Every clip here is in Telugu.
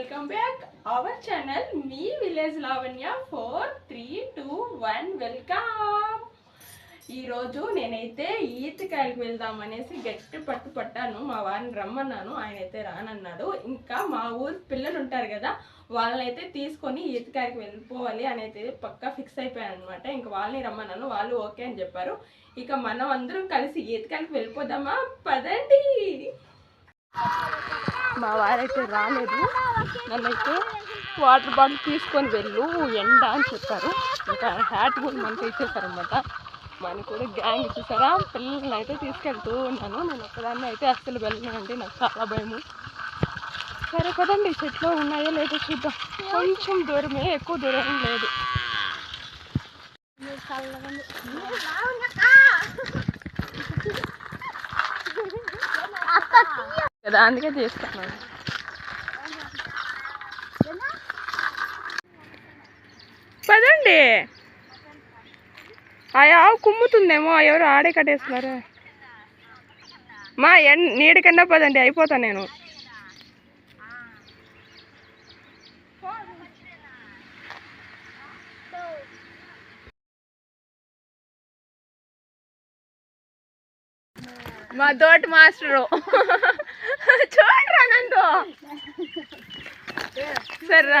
Welcome back our channel me village Lavanya four three two one welcome ఈరోజు నేనైతే ఈతకాయలకు వెళ్దాం అనేసి గట్టి పట్టు పట్టాను. మా వారిని రమ్మన్నాను. ఆయన అయితే రానన్నాడు. ఇంకా మా ఊరు పిల్లలు ఉంటారు కదా వాళ్ళనైతే తీసుకొని ఈతకాయలకు వెళ్ళిపోవాలి అనేది పక్కా ఫిక్స్ అయిపోయాను అనమాట ఇంకా వాళ్ళని రమ్మన్నాను. వాళ్ళు ఓకే అని చెప్పారు. ఇక మనం అందరం కలిసి ఈతకాయకి వెళ్ళిపోదామా? పదండి. మా వారైతే రాలేదు. నన్నైతే వాటర్ బాటిల్ తీసుకొని వెళ్ళు ఎండ అని చెప్పారు. ఇంకా హ్యాట్ కూడా మనకి ఇచ్చేసారనమాట మనకి కూడా గ్యాంగ్ ఇచ్చేసారా పిల్లల్ని అయితే తీసుకెళ్తూ ఉన్నాను. నేను ఒక్కదాన్ని అయితే అస్సలు వెళ్ళనండి. నాకు చాలా భయము. సరే కదండి చెట్లు ఉన్నాయో లేదో చూద్దాం. కొంచెం దూరమే ఎక్కువ దూరం లేదు. లేదు కదా అందుకే తీసుకున్నాను. పదండి. ఆ ఆవు కుమ్ముతుందేమో ఎవరు ఆడే కట్టేస్తున్నారు? మా ఎన్ నీడికన్నా పదండి అయిపోతా నేను. మా తోటి మాస్టరు. చూడరా నందు సరేరా.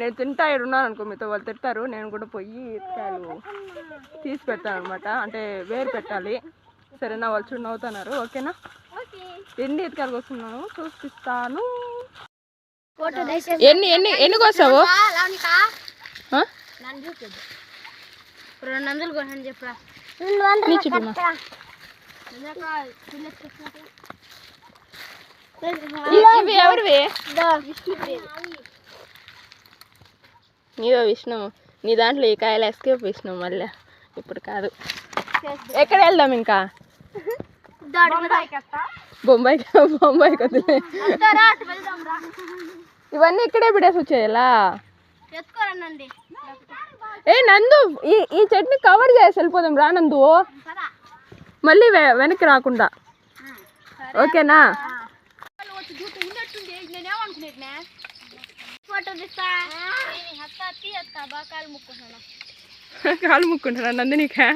నేను తింటా ఇక్కడ ఉన్నాను అనుకో మీతో వాళ్ళు తింటారు. నేను కూడా పోయి ఇటుకాయలు తీసి పెడతాను అనమాట అంటే వేరు పెట్టాలి. సరేనా వాళ్ళు చూడు నవ్వుతున్నారు. ఓకేనా? ఎన్ని ఇటుకాయలు వస్తున్నాను చూపిస్తాను ఎన్ని ఎన్ని ఎన్ని కోసావు? రెండు వందలు కొనని చెప్పరా. ఎవరివి? నీవో విష్ణువు నీ దాంట్లో ఈ కాయలు ఎస్కేప్ విష్ణువు మళ్ళీ. ఇప్పుడు కాదు. ఎక్కడ వెళ్దాం ఇంకా? బొంబాయి బొంబాయి వదిలే ఇవన్నీ ఇక్కడే బిడేసి వచ్చేయాలా ఏ నందు ఈ ఈ చెట్ని కవర్ చేసి వెళ్ళిపోదాం రా నందు. మళ్ళీ వెనక్కి రాకుండా. ఓకేనా? ఫోటో తీస్తా హత్త అత్తి అత్త బాగా కాలు ముక్కుంటారా నందినికా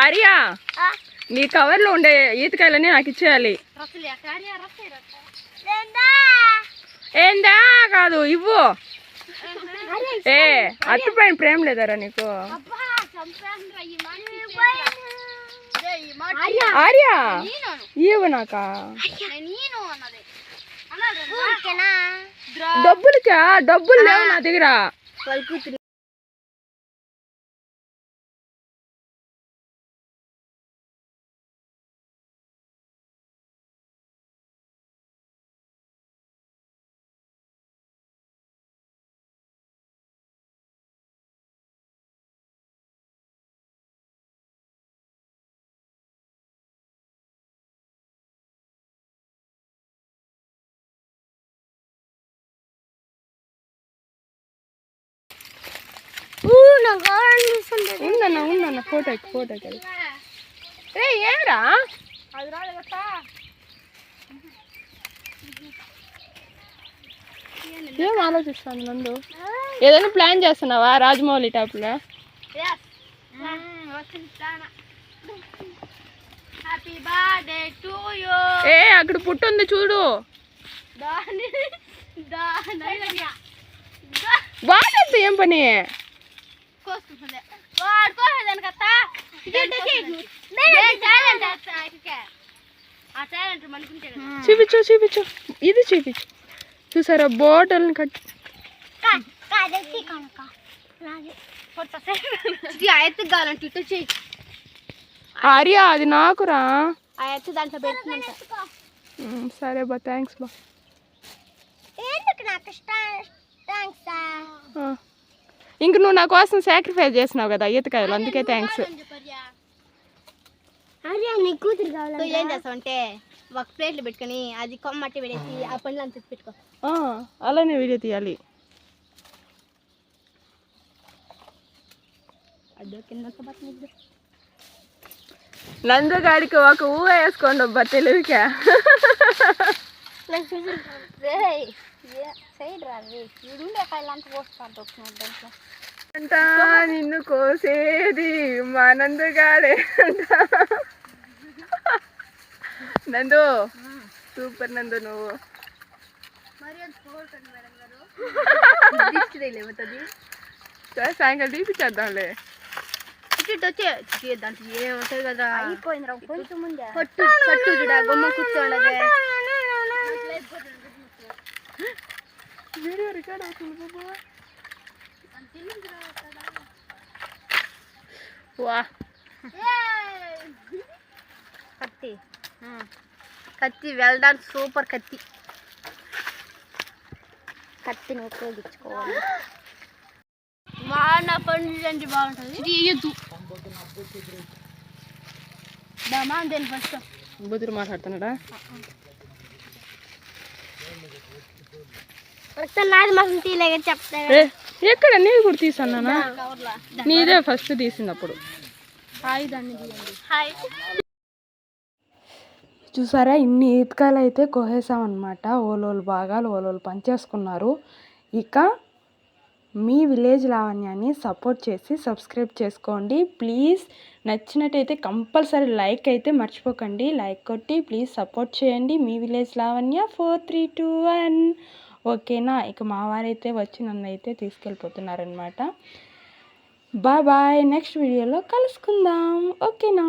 ఆర్యా నీ కవర్లో ఉండే ఈతకాయలన్నీ నాకు ఇచ్చేయాలి. ఏందా? కాదు ఇవ్వు. ఏ అట్టుపైన ప్రేమ లేదారా నీకు? ఆర్యా నేను ఇవ్వు నాకా? డబ్బులకా? డబ్బులు లేవు నా దగ్గర. ఉందన్న ఉందన్న ఫోటోకి ఫోటోకి ఏ ఏరా? అది రాలేదప్పా ఏం ఆలోచిస్తాను నందు? ఏదైనా ప్లాన్ చేస్తున్నావా రాజమౌళి టాప్లో ఏ అక్కడ పుట్టు ఉంది చూడు. వాడద్దు ఏం పని? కోసుకుంటుంది వాడు కోసేదానికి అత్త? టాలెంట్ ఆ టాలెంట్ మనకుంటే కదా. చూపించు చూపించు. ఇది చూపించు. చూసారా? బోటల్ని కట్ ఆ ఎత్తు కావాలంటే ఇటు చెయ్యి. ఆర్య అది నాకురా. ఎత్తు దాంట్లో ఉమ్, సరే బా థ్యాంక్స్ బా. ఎందుకు నాకు థ్యాంక్స్ ఆ. ఇంక నువ్వు నా కోసం సాక్రిఫైస్ చేసినావు కదా ఈతకాయలు అందుకే థ్యాంక్స్ ఏం చేస్తావు అంటే ఒక ప్లేట్లు పెట్టుకొని అది కొమ్మట్టి పెడేసి ఆ. పండ్లు అంత పెట్టుకో అలానే వీడియో తీయాలి. నందగాడికి ఒక ఊ వేసుకోండి అబ్బా తెలివికా సైడ్ రావి ఉండే కాయలు అంత పోస్తాను దాంట్లో అంట నిన్ను కోసేది మా నందుగాడే అంట. నందు సూపర్ నందు నువ్వు. గారు సాయంకాలం తీపిచ్చేద్దాంలే ఇటు వచ్చే దాంట్లో ఏముంటుంది కదా. అయిపోయింది కొంచెం ముందే. పట్టు పట్టు చూడ గొమ్మ కూర్చోండి వీడియో రికార్డ్ అవుతుంది బాబా. వా. కత్తి. కత్తి వెళ్ళడానికి సూపర్ కత్తి. కత్తిని ఉపయోగించుకోవాలి. వాన పండు అంటే బాగుంటుంది ఇయ్యద్దు దమా దేని ఫస్ట్. బుద్ధుడు మాట్లాడుతున్నాడా? నాది చెప్తా ఎక్కడ? నీవి కూడా తీసన్నానా? కవర్లా నీదే ఫస్ట్ తీసినప్పుడు. హాయ్ దాన్ని తీయండి. హాయ్. చూసారా? ఇన్ని ఈతకాయలు అయితే కోసేసామన్నమాట ఓలోలు భాగాలు ఓలోలు పంచేసుకున్నారు. ఇక మీ విలేజ్ లావణ్యాన్ని సపోర్ట్ చేసి సబ్స్క్రైబ్ చేసుకోండి. ప్లీజ్ నచ్చినట్టయితే కంపల్సరీ లైక్ అయితే మర్చిపోకండి. లైక్ కొట్టి ప్లీజ్ సపోర్ట్ చేయండి. మీ village Lavanya four three two one. ఓకేనా? ఇక మా వారైతే వచ్చి నన్ను అయితే తీసుకెళ్ళిపోతున్నారనమాట బాయ్ బాయ్. నెక్స్ట్ వీడియోలో కలుసుకుందాం. ఓకేనా?